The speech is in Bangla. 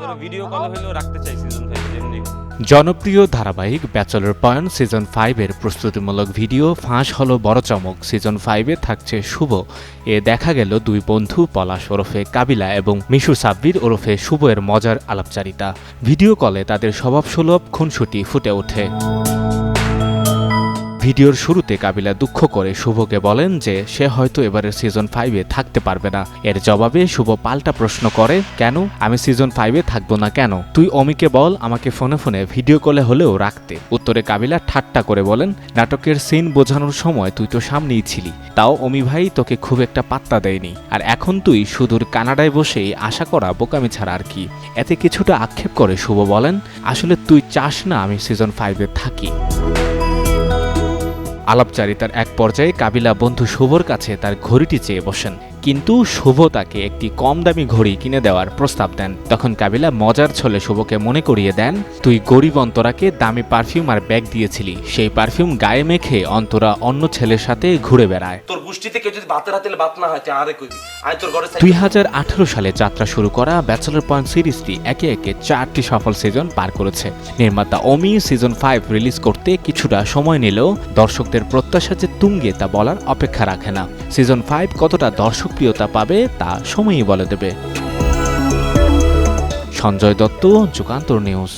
ধরো ভিডিও কল হলেও রাখতে চাই সিজন ফাইভ যেমনি জনপ্রিয় ধারাবাহিক ব্যাচেলর পয়েন্ট সিজন ফাইভের প্রস্তুতিমূলক ভিডিও ফাঁস হলো বড় চমক। সিজন ফাইভে থাকছে শুভ। এ দেখা গেল দুই বন্ধু পলাশ ওরফে কাবিলা এবং মিশু সাব্বির ওরফে শুভ এর মজার আলাপচারিতা। ভিডিও কলে তাদের স্বভাবসুলভ খুনসুটি ফুটে ওঠে। ভিডিওর শুরুতে কাবিলা দুঃখ করে শুভকে বলেন যে সে হয়তো এবারের সিজন ফাইভে থাকতে পারবে না। এর জবাবে শুভ পাল্টা প্রশ্ন করে, কেন? আমি সিজন ফাইভে থাকব না কেন? তুই অমিকে বল, আমাকে ফোনে ফোনে ভিডিও কলে হলেও রাখতে। উত্তরে কাবিলা ঠাট্টা করে বলেন, নাটকের সিন বোঝানোর সময় তুই তো সামনেই ছিলি। তাও অমি ভাই তোকে খুব একটা পাত্তা দেয়নি। আর এখন তুই সুদূর কানাডায় বসেই আশা করা বোকামি ছাড়া আর কি? এতে কিছুটা আক্ষেপ করে শুভ বলেন, আসলে তুই চাস না আমি সিজন ফাইভে থাকি। আলাপচারিতার এক পর্যায়ে কাবিলা বন্ধু শুভর কাছে তার ঘড়িটি চেয়ে বসেন। কিন্তু শুভ তাকে একটি কম দামি ঘড়ি কিনে দেওয়ার প্রস্তাব দেন। তখন কাবিলা মজার ছলে শুভকে মনে করিয়ে দেন তুই গরিব অন্তরাকে দামি পারফিউম আর ব্যাগ দিয়েছিলি। সেই পারফিউম গায়ে মেখে অন্তরা অন্য ছেলের সাথে ঘুরে বেড়ায়। তোর গোষ্ঠীতে কেউ যদি বাতের হাতে বাত না হয় আরে কইবি? আমি তোর ঘরে দুই হাজার আঠারো সালে যাত্রা শুরু করা ব্যাচেলর পয়েন্ট সিরিজটি একে একে চারটি সফল সিজন পার করেছে। নির্মাতা অমি সিজন ফাইভ রিলিজ করতে কিছুটা সময় নিলেও দর্শকদের প্রত্যাশা যে তুঙ্গে তা বলার অপেক্ষা রাখে না। সিজন ফাইভ কতটা দর্শকপ্রিয়তা পাবে তা সময়ই বলে দেবে। সঞ্জয় দত্ত যুগান্তর নিউজ।